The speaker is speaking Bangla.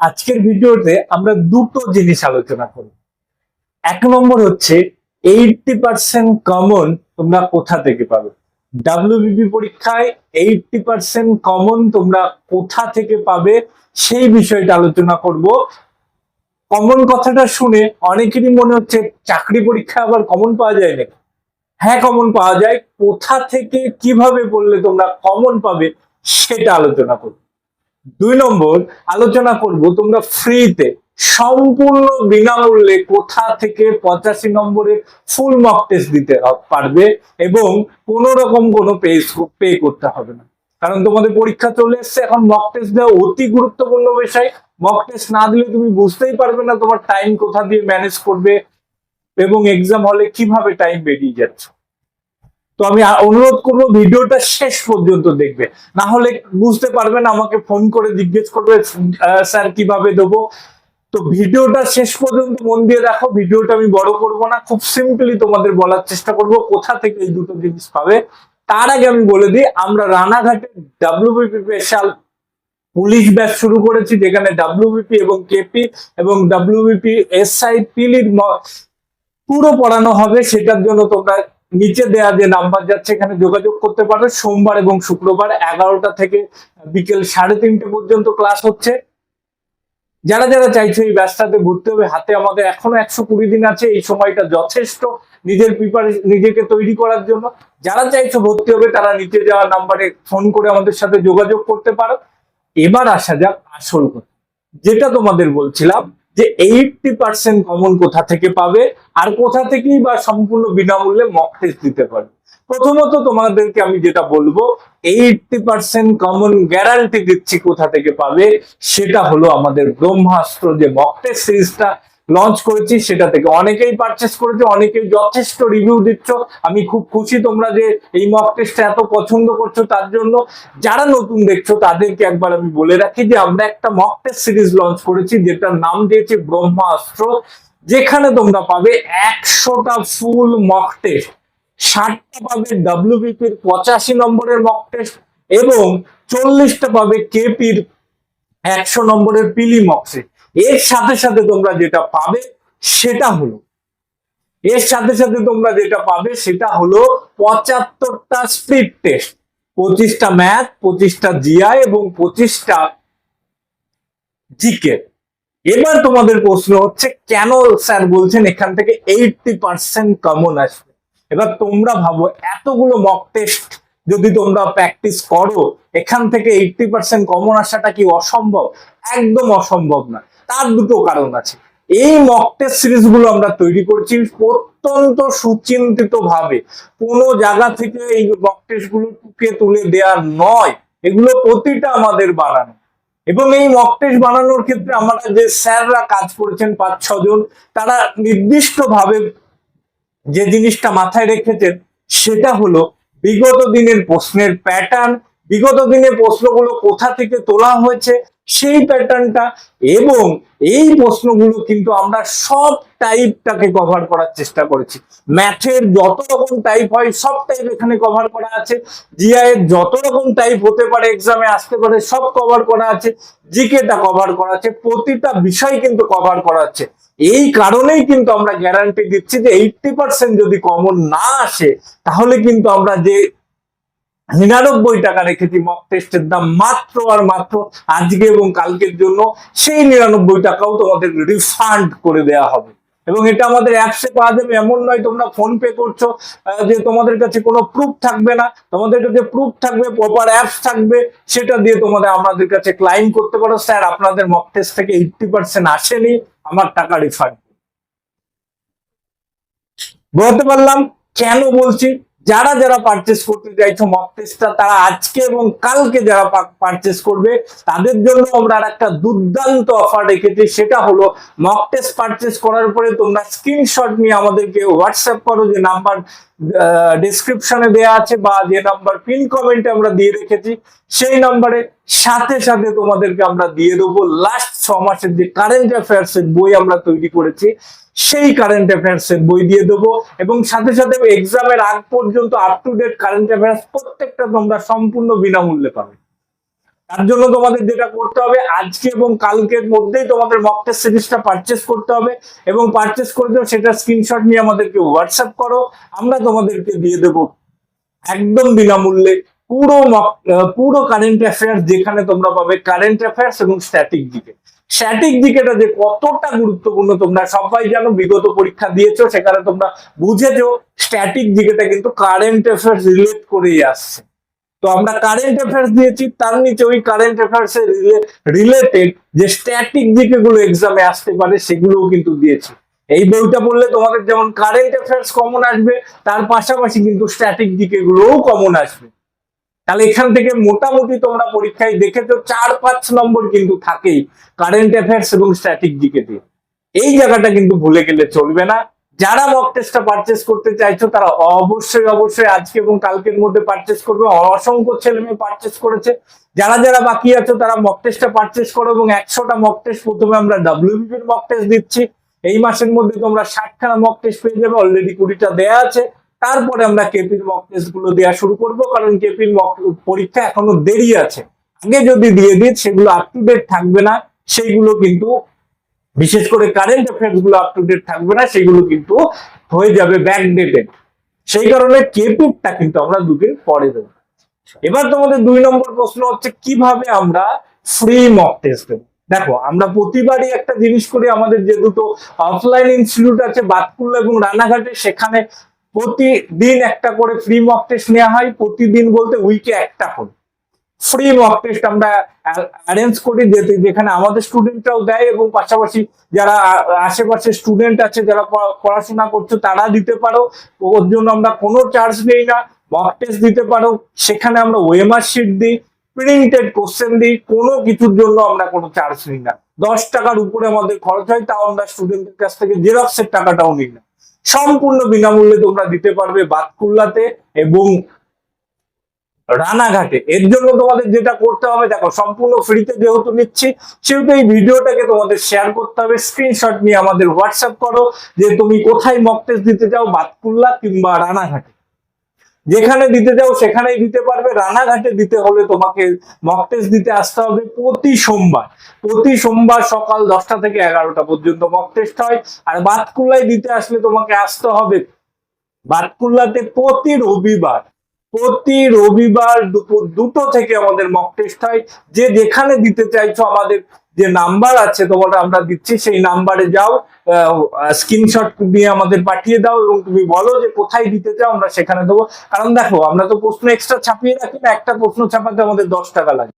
আজকের ভিডিওতে আমরা দুটো জিনিস আলোচনা করব। এক নম্বর হচ্ছে এইটটি পার্সেন্ট কমন তোমরা কোথা থেকে পাবে? ডাব্লিউবিপি পরীক্ষায় এইটটি পার্সেন্ট কমন তোমরা কোথা থেকে পাবে? সেই বিষয়টা আলোচনা করব। কমন কথাটা শুনে অনেকেরই মনে হচ্ছে চাকরি পরীক্ষায় আবার কমন পাওয়া যায় নাকি? হ্যাঁ কমন পাওয়া যায়। কোথা থেকে কীভাবে বললে তোমরা কমন পাবে সেটা আলোচনা করব। দুই নম্বর, আলোচনা করব তোমরা ফ্রিতে সম্পূর্ণ বিনামূল্যে কোথা থেকে পঁচাশি নম্বরের ফুল মক টেস্ট দিতে পারবে এবং কোন রকম কোনো পে করতে হবে না। কারণ তোমাদের পরীক্ষা চলে এসছে, এখন মক টেস্ট দেওয়া অতি গুরুত্বপূর্ণ বিষয়। মক টেস্ট না দিলে তুমি বুঝতেই পারবে না তোমার টাইম কোথা দিয়ে ম্যানেজ করবে এবং এক্সাম হলে কীভাবে টাইম বেরিয়ে যাচ্ছে। তো আমি অনুরোধ করব ভিডিওটা শেষ পর্যন্ত দেখবে। না হলে বুঝতে পারবেন আমাকে ফোন করে জিজ্ঞেস করবে স্যার কীভাবে দেবো? তো ভিডিওটা শেষ পর্যন্ত মন দিয়ে রাখো ভিডিওটা আমি বড় করব না, খুব সিম্পলি তোমাদের বলার চেষ্টা করব কোথা থেকে এই দুটো জিনিস পাবে। তার আগে আমি বলে দিই, আমরা রানাঘাটে ডাব্লিউবিপি স্পেশাল পুলিশ ব্যাচ শুরু করেছি, যেখানে ডাব্লিউবিপি এবং কেপি এবং ডাব্লিউবিপি এসআই পিলির পুরো পড়ানো হবে, সেটার জন্য তোমরা নিচে দেয়া যে নাম্বার যাচ্ছে, এখানে যোগাযোগ করতে পারো। সোমবার এবং শুক্রবার এগারোটা থেকে বিকেল সাড়ে তিনটে পর্যন্ত ক্লাস হচ্ছে। যারা যারা চাইছো এই ব্যবসাতে ভর্তি হবে, হাতে আমাদের এখনও একশো কুড়ি দিন আছে, এই সময়টা যথেষ্ট নিজের প্রিপারেশন নিজেকে তৈরি করার জন্য। যারা চাইছো ভর্তি হবে, তারা নিচে যাওয়া নাম্বারে ফোন করে আমাদের সাথে যোগাযোগ করতে পারো। এবার আসা যাক আসল যেটা তোমাদের বলছিলাম যে এইটটি পার্সেন্ট কমন কোথা থেকে পাবে আর কোথা থেকেই বা সম্পূর্ণ বিনামূল্যে মক টেস্ট দিতে পারবে? প্রথমত তোমাদেরকে আমি যেটা বলব এইটটি পার্সেন্ট কমন গ্যারান্টি দিচ্ছি কোথা থেকে পাবে, সেটা হলো আমাদের ব্রহ্মাস্ত্র যে মক টেস্ট সিরিজটা লঞ্চ করেছি সেটা থেকে। অনেকেই পারচেস করেছে, অনেকেই যথেষ্ট রিভিউ দিচ্ছ। আমি খুব খুশি তোমরা যে এই মক টেস্টটা এত পছন্দ করছ তার জন্য। যারা নতুন দেখছ, তাদেরকে একবার আমি বলে রাখি যে আমরা একটা মক টেস্ট সিরিজ লঞ্চ করেছি, যেটার নাম দিয়েছি ব্রহ্মাস্ত্র যেখানে তোমরা পাবে একশোটা ফুল মক টেস্ট ষাটটা পাবে ডাব্লিউবিপির পঁচাশি নম্বরের মক টেস্ট এবং চল্লিশটা পাবে কেপির একশো নম্বরের পিলি মক টেস্ট এর সাথে সাথে তোমরা যেটা পাবে সেটা হলো, এর সাথে সাথে তোমরা যেটা পাবে সেটা হলো পঁচাত্তরটা স্পিড টেস্ট পঁচিশটা ম্যাথ পঁচিশটা জিআই এবং পঁচিশটা জিকে এবার তোমাদের প্রশ্ন হচ্ছে, কেন স্যার বলছেন এখান থেকে এইটটি পার্সেন্ট কমন আসবে? এবার তোমরা ভাবো, এতগুলো মক টেস্ট যদি তোমরা প্র্যাকটিস করো, এখান থেকে এইটটি পার্সেন্ট কমন আসাটা কি অসম্ভব? একদম অসম্ভব না। তার দুটো কারণ আছে। এই মক টেস্ট সিরিজগুলো আমরা তৈরি করছি অত্যন্ত সুচিন্তিত ভাবে কোনো জায়গা থেকে এই মক টুকে তুলে দেওয়া নয়। এগুলো প্রতিটা আমাদের বানানো। এবং এই মক বানানোর ক্ষেত্রে আমরা যে স্যাররা কাজ করেছেন পাঁচ ছজন তারা নির্দিষ্ট ভাবে যে জিনিসটা মাথায় রেখেছেন, সেটা হলো বিগত দিনের প্রশ্নের প্যাটার্ন বিগত দিনের প্রশ্নগুলো কোথা থেকে তোলা হয়েছে সেই প্যাটার্নটা এবং এই প্রশ্নগুলো কিন্তু আমরা সব টাইপটাকে কভার করার চেষ্টা করেছি। ম্যাথের যত রকম টাইপ হয়, সব টাইপ এখানে কভার করা আছে। জিআই এর যত রকম টাইপ হতে পারে এক্সামে আসতে পারে, সব কভার করা আছে। জিকেটা কভার করা আছে। প্রতিটা বিষয় কিন্তু কভার করা আছে। এই কারণেই কিন্তু আমরা গ্যারান্টি দিচ্ছি যে এইটটি পার্সেন্ট যদি কমন না আসে, তাহলে কিন্তু আমরা যে নিরানব্বই টাকা রেখেছি মক টেস্টের দাম মাত্র আর মাত্র আজকে এবং কালকের জন্য, সেই নিরানব্বই টাকাও তোমাদের রিফান্ড করে দেওয়া হবে। এবং এটা আমাদের অ্যাপসে পাওয়া যাবে, এমন নয় তোমরা ফোন পে করছ যে তোমাদের কাছে কোনো প্রুফ থাকবে না। তোমাদের কাছে প্রুফ থাকবে প্রপার অ্যাপস থাকবে, সেটা দিয়ে তোমাদের, আমাদের কাছে ক্লাইম করতে পারো। স্যার, আপনাদের মক টেস্ট থেকে এইটটি পার্সেন্ট আসেনি, আমার টাকা রিফান্ড বলতে পারলাম, কেন বলছি? যারা যারা পারচেস করতে চাইছো মক টেস্টটা তারা আজকে এবং কালকে যারা পারচেস করবে, তাদের জন্য আমরা একটা দুর্দান্ত অফার রেখেছি। সেটা হলো মক টেস্ট পারচেস করার পরে তোমরা স্ক্রিনশট নিয়ে আমাদেরকে হোয়াটসঅ্যাপ করো, যে নাম্বার ডিসক্রিপশনে দেওয়া আছে বা যে নাম্বার পিন কমেন্টে আমরা দিয়ে রেখেছি, সেই নাম্বারে সাথে সাথে তোমাদেরকে আমরা দিয়ে দেবো। লাস্ট ছ মাসের যে কারেন্ট অ্যাফেয়ার্স এর বই আমরা তৈরি করেছি সেই কারেন্ট অ্যাফেয়ার্স এর বই দিয়ে দেবো এবং সাথে সাথে এক্সামের আগ পর্যন্ত up to date current affairs প্রত্যেকটা তোমরা সম্পূর্ণ বিনামূল্যে পাবে। তার জন্য তোমাদের যেটা করতে হবে, আজকে এবং কালকের মধ্যেই তোমাদের মক টেস্ট সিরিজটা পারচেস করতে হবে এবং পারচেস করে দেবো সেটা স্ক্রিনশট নিয়ে আমাদেরকে হোয়াটসঅ্যাপ করো, আমরা তোমাদেরকে দিয়ে দেবো একদম বিনামূল্যে পুরো পুরো কারেন্ট অ্যাফেয়ার্স যেখানে তোমরা পাবে কারেন্ট অ্যাফেয়ার্স এবং স্ট্যাটিক জিকে স্ট্যাটিক জিকেটা যে কতটা গুরুত্বপূর্ণ তোমরা সবাই জানো, বিগত পরীক্ষা দিয়েছ, সেখানে তোমরা বুঝেছ স্ট্যাটিক জিকেটা কিন্তু কারেন্ট অ্যাফেয়ার্স রিলেট করেই আসছে। তো আমরা কারেন্ট অ্যাফেয়ার্স দিয়েছি, তার নিচে ওই কারেন্ট অ্যাফেয়ার্স এর রিলেটেড যে স্ট্যাটিক দিকে গুলো এক্সামে আসতে পারে, সেগুলোও কিন্তু দিয়েছি। এই বইটা পড়লে তোমাদের যেমন কারেন্ট অ্যাফেয়ার্স কমন আসবে, তার পাশাপাশি কিন্তু স্ট্যাটিক দিকে গুলোও কমন আসবে। তাহলে এখান থেকে মোটামুটি তোমরা পরীক্ষায় দেখেছ চার পাঁচ নম্বর কিন্তু থাকেই কারেন্ট অ্যাফেয়ার্স এবং স্ট্যাটিক দিয়ে। এই জায়গাটা কিন্তু ভুলে গেলে চলবে না। যারা মক টেস্টটা পারচেস করতে চাইছো, তারা অবশ্যই অবশ্যই আজকে এবং কালকের মধ্যে পারচেস করবে। অসংখ্য ছেলে মেয়ে পারচেস করেছে। যারা যারা বাকি আছো, তারা মক টেস্টটা পারচেস করো এবং একশোটা মক টেস্ট প্রথমে আমরা ডাব্লিউবিপির মক টেস্ট দিচ্ছি। এই মাসের মধ্যে তোমরা ষাটখানা মক টেস্ট পেয়ে যাবে। অলরেডি কুড়িটা দেয়া আছে। তারপরে আমরা কেপির মক টেস্টগুলো দেওয়া শুরু করব, কারণ কেপির মক পরীক্ষা এখনও দেরি আছে। আগে যদি দিয়ে দিই, সেগুলো আপ টু ডেট থাকবে না, সেইগুলো কিন্তু বিশেষ করে কারেন্ট অ্যাফেয়ার্সগুলো আপ টু ডেট থাকবে না, সেগুলো কিন্তু হয়ে যাবে ব্যাক ডেটেড সেই কারণে কেপিরটা কিন্তু আমরা দুদিন পরে দেবো। এবার তোমাদের দুই নম্বর প্রশ্ন হচ্ছে, কীভাবে আমরা ফ্রি মক টেস্ট দেবো? দেখো, আমরা প্রতিবারই একটা জিনিস করি, আমাদের যে দুটো অফলাইন ইনস্টিটিউট আছে, বাতকুল্লা এবং রানাঘাটে, সেখানে প্রতিদিন একটা করে ফ্রি মক টেস্ট নেওয়া হয়, প্রতিদিন বলতে উইকে একটা করে। ফ্রি মক টেস্ট আমরা অ্যারেঞ্জ করি যেতে যেখানে আমাদের স্টুডেন্টরাও দেয় এবং পাশাপাশি যারা আশেপাশে স্টুডেন্ট আছে, যারা পড়াশোনা করছে, তারা দিতে পারো। ওর জন্য আমরা কোনো চার্জ নেই না। মক টেস্ট দিতে পারো। সেখানে আমরা ওয়েমার শিট দিই প্রিন্টেড কোশ্চেন দিই, কোনো কিছুর জন্য আমরা কোনো চার্জ নিই না। দশ টাকার উপরে আমাদের খরচ হয়, তাও আমরা স্টুডেন্টের কাছ থেকে জেরক্সের টাকাটাও নিই না। সম্পূর্ণ বিনামূল্যে তোমরা দিতে পারবে বাতকুল্লাতে এবং রানাঘাটে। এর জন্য তোমাদের যেটা করতে হবে, দেখো, সম্পূর্ণ ফ্রিতে যেহেতু নিচ্ছি, সেহেতু এই ভিডিওটাকে তোমাদের শেয়ার করতে হবে। স্ক্রিনশট নিয়ে আমাদের হোয়াটসঅ্যাপ করো যে, তুমি কোথায় মক টেস্ট দিতে চাও, বাতকুল্লা কিংবা রানাঘাটে। যেখানে দিতে যাও সেখানেই দিতে পারবে। রানাঘাটে দিতে হলে তোমাকে মক দিতে আসতে হবে প্রতি সোমবার। প্রতি সোমবার সকাল দশটা থেকে এগারোটা পর্যন্ত মক হয়। আর বাতকুল্লায় দিতে আসলে তোমাকে আসতে হবে। বাতকুল্লাতে প্রতি রবিবার প্রতি রবিবার দুপুর দুটো থেকে আমাদের মক টেস্ট হয়। যে যেখানে দিতে চাইছো আমাদের যে নাম্বার আছে তোমাকে আমরা দিচ্ছি, সেই নাম্বারে যাও স্ক্রিনশট দিয়ে আমাদের পাঠিয়ে দাও এবং তুমি বলো যে কোথায় দিতে চাও, আমরা সেখানে দেবো। কারণ দেখো, আমরা তো প্রশ্ন এক্সট্রা ছাপিয়ে রাখি না, একটা প্রশ্ন ছাপাতে আমাদের দশ টাকা লাগে।